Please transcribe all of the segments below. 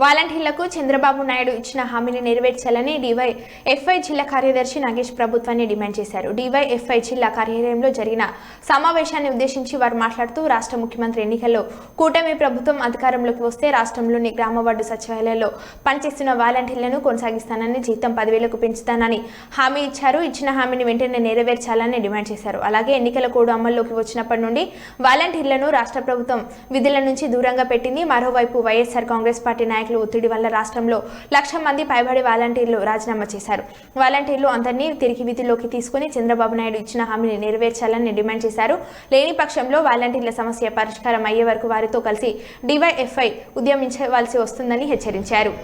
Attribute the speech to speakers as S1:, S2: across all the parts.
S1: వాలంటీర్లకు చంద్రబాబు నాయుడు ఇచ్చిన హామీని నెరవేర్చాలని డివై ఎఫ్ఐ జిల్లా కార్యదర్శి నాగేష్ ప్రభుత్వాన్ని డిమాండ్ చేశారు. డివై ఎఫ్ఐ జిల్లా కార్యాలయంలో జరిగిన సమావేశాన్ని ఉద్దేశించి వారు మాట్లాడుతూ రాష్ట్ర ముఖ్యమంత్రి ఎన్నికల్లో కూటమి ప్రభుత్వం అధికారంలోకి వస్తే రాష్ట్రంలోని గ్రామ వార్డు సచివాలయాల్లో పనిచేస్తున్న వాలంటీర్లను కొనసాగిస్తానని జీతం పదివేలకు పెంచుతానని హామీ ఇచ్చారు. ఇచ్చిన హామీని వెంటనే నెరవేర్చాలని డిమాండ్ చేశారు. అలాగే ఎన్నికల కోడ్ అమల్లోకి వచ్చినప్పటి నుండి వాలంటీర్లను రాష్ట్ర ప్రభుత్వం విధుల నుంచి దూరంగా పెట్టింది. మరోవైపు వైఎస్ఆర్ కాంగ్రెస్ పార్టీ నాయకులు ఒత్తిడి వల్ల రాష్ట్రంలో లక్ష మంది పైబడి వాలంటీర్లు రాజీనామా చేశారు. వాలంటీర్లు అందరినీ తిరిగి విధుల్లోకి తీసుకుని చంద్రబాబు నాయుడు ఇచ్చిన హామీని నెరవేర్చాలని డిమాండ్ చేశారు. లేని పక్షంలో వాలంటీర్ల సమస్య పరిష్కారం అయ్యే వరకు వారితో కలిసి డివైఎఫ్ఐ ఉద్యమించవలసి వస్తుందని హెచ్చరించారు.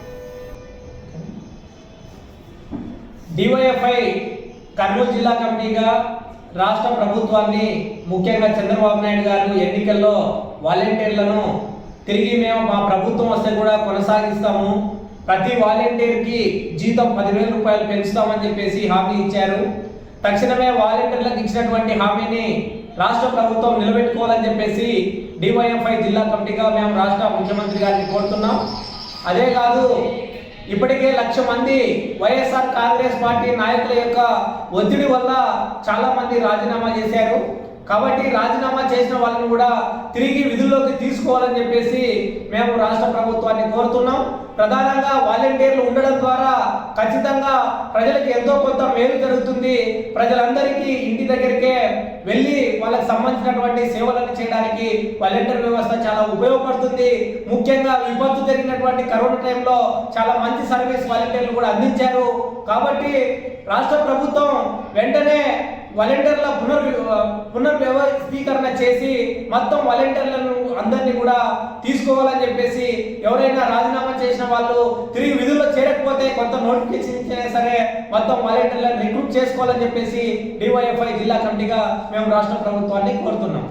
S2: డివైఎఫ్ఐ కర్నూలు జిల్లా కమిటీగా రాష్ట్ర ప్రభుత్వాన్ని ముఖ్యంగా చంద్రబాబు నాయుడు గారు ఎన్నికల్లో వాలంటీర్లను తిరిగి మేము మా ప్రభుత్వం వస్తే కూడా కొనసాగిస్తాము. ప్రతి వాలంటీర్కి జీతం పదివేల రూపాయలు పెంచుతామని చెప్పేసి హామీ ఇచ్చారు. తక్షణమే వాలంటీర్లకు ఇచ్చినటువంటి హామీని రాష్ట్ర ప్రభుత్వం నిలబెట్టుకోవాలని చెప్పేసి డివైఎఫ్ఐ జిల్లా కమిటీగా మేము రాష్ట్ర ముఖ్యమంత్రి గారిని కోరుతున్నాం. అదే కాదు ఇప్పటికే లక్ష మంది వైఎస్ఆర్ కాంగ్రెస్ పార్టీ నాయకుల యొక్క ఒత్తిడి వల్ల చాలామంది రాజీనామా చేశారు. కాబట్టి రాజీనామా చేసిన వాళ్ళని కూడా తిరిగి విధుల్లోకి తీసుకోవాలని చెప్పేసి మేము రాష్ట్ర ప్రభుత్వాన్ని కోరుతున్నాం. ప్రధానంగా వాలంటీర్లు ఉండడం ద్వారా ఖచ్చితంగా ప్రజలకు ఎంతో కొంత మేలు జరుగుతుంది. ప్రజలందరికీ ఇంటి దగ్గరికే వెళ్ళి వాళ్ళకి సంబంధించినటువంటి సేవలను చేయడానికి వాలంటీర్ వ్యవస్థ చాలా ఉపయోగపడుతుంది. ముఖ్యంగా విపత్తు జరిగినటువంటి కరోనా టైంలో చాలా మంచి సర్వీస్ వాలంటీర్లు కూడా అందించారు. కాబట్టి రాష్ట్ర ప్రభుత్వం వెంటనే వాలంటీర్ల పునర్ పునర్వ్యవస్థీకరణ చేసి మొత్తం వాలంటీర్లను అందరినీ కూడా తీసుకోవాలని చెప్పేసి ఎవరైనా రాజీనామా చేసిన వాళ్ళు తిరిగి విధుల్లో చేరకపోతే కొంత నోటిఫికేషన్ ఇచ్చినా సరే మొత్తం వాలంటీర్లను రిక్రూట్ చేసుకోవాలని చెప్పేసి డివైఎఫ్ఐ జిల్లా కమిటీగా మేము రాష్ట్ర ప్రభుత్వాన్ని కోరుతున్నాం.